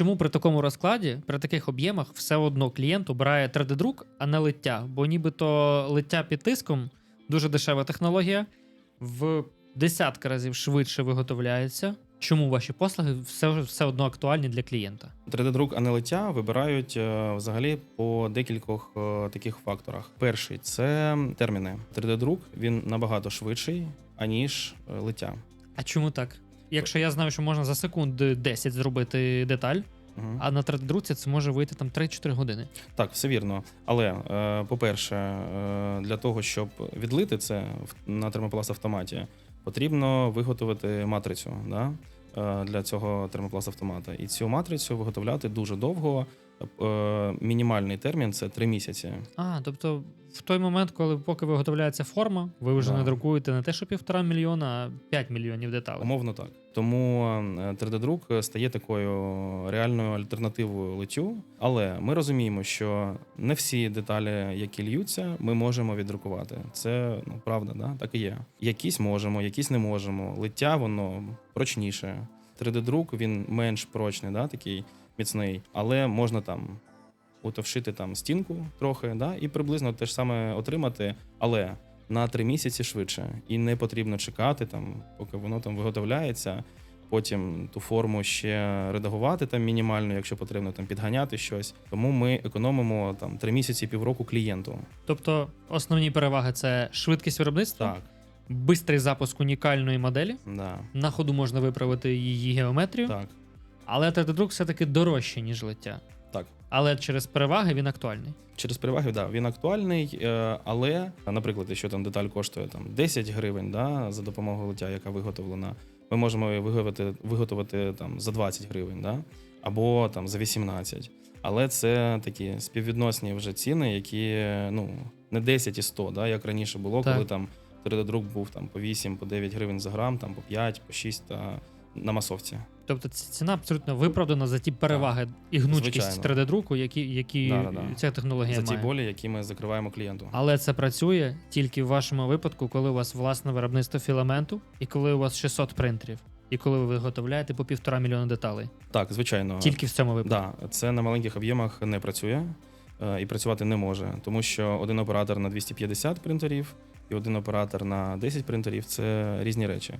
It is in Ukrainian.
чому при такому розкладі, при таких об'ємах, все одно клієнт обирає 3D-друк, а не лиття? Бо нібито лиття під тиском дуже дешева технологія, в десятки разів швидше виготовляється. Чому ваші послуги все, все одно актуальні для клієнта? 3D-друк, а не лиття вибирають е, взагалі по декількох е, таких факторах. Перший це терміни. 3D-друк він набагато швидший, аніж е, лиття. А чому так? Якщо я знаю, що можна за секунд 10 зробити деталь, Мгм. а на 3D-друці це може вийти там 3-4 години. Так, все вірно. Але, е, по-перше, е, для того, щоб відлити це в- на термопласт автоматі, потрібно виготовити матрицю да? е, для цього термопласт автомата. І цю матрицю виготовляти дуже довго. Е, Мінімальний термін це 3 місяці. А, тобто, в той момент, коли поки виготовляється форма, ви вже Да. не друкуєте не те, що півтора мільйона, а 5 мільйонів деталей. Умовно так. Тому е, 3D-друк стає такою реальною альтернативою литтю. Але ми розуміємо, що не всі деталі, які льються, ми можемо віддрукувати. Це ну правда, да? так і є. Якісь можемо, якісь не можемо. Лиття воно прочніше. 3D-друк він менш прочний, да? такий міцний, але можна там. Утовшити там стінку трохи, да, і приблизно те ж саме отримати, але на три місяці швидше, і не потрібно чекати, там, поки воно там виготовляється. Потім ту форму ще редагувати там мінімально, якщо потрібно там підганяти щось. Тому ми економимо там три місяці півроку клієнту. Тобто, основні переваги це швидкість виробництва, Так, бистрий запуск унікальної моделі. да, На ходу можна виправити її геометрію, так, але 3D-друк все-таки дорожче, ніж лиття. так. Але через переваги він актуальний. Через переваги, да, він актуальний, е, але, наприклад, якщо там деталь коштує там 10 гривень да, за допомогою лиття, яка виготовлена, ми можемо її виготовити, виготовити там за 20 гривень, да, або там за 18. Але це такі співвідносні вже ціни, які ну, не 10 і 100, да, як раніше було, Так. коли там 3D-друк був там по 8, по 9 гривень за грам, там по 5, по 6 та на масовці. Тобто ці- ціна абсолютно виправдана за ті переваги і гнучкість 3D-друку, які, які ця технологія за ті болі, які ми закриваємо клієнту. Але це працює тільки в вашому випадку, коли у вас власне виробництво філаменту, і коли у вас 600 принтерів, і коли ви виготовляєте по півтора мільйона деталей. Так, звичайно. Тільки в цьому випадку. Да, це на маленьких об'ємах не працює е, і працювати не може, тому що один оператор на 250 принтерів і один оператор на 10 принтерів це різні речі.